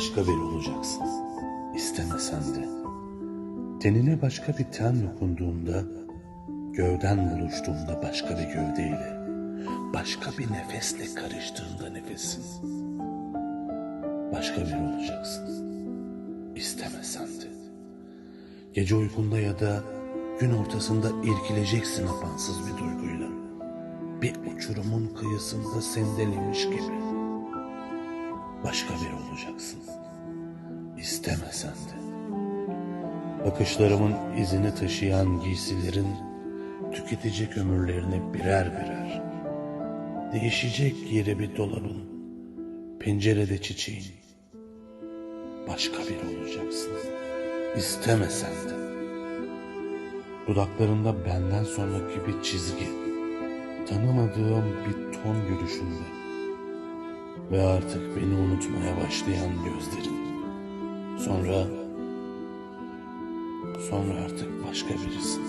başka biri olacaksın. İstemesen de. Tenine başka bir ten dokunduğunda, gövden buluştuğunda başka bir gövdeyle, başka bir nefesle karıştığında nefesin, başka biri olacaksın. İstemesen de. Gece uykunda ya da gün ortasında irkileceksin apansız bir duyguyla. Bir uçurumun kıyısında sendelemiş gibi. Başka biri olacaksın. İstemesen de. Bakışlarımın izini taşıyan giysilerin tüketecek ömürlerini birer birer. Değişecek yeri bir dolabın, pencerede çiçeğin. Başka biri olacaksın. İstemesen de. Dudaklarında benden sonraki bir çizgi, tanımadığım bir ton gülüşünde ve artık beni unutmaya başlayan gözlerin. Sonra, sonra artık başka birisin.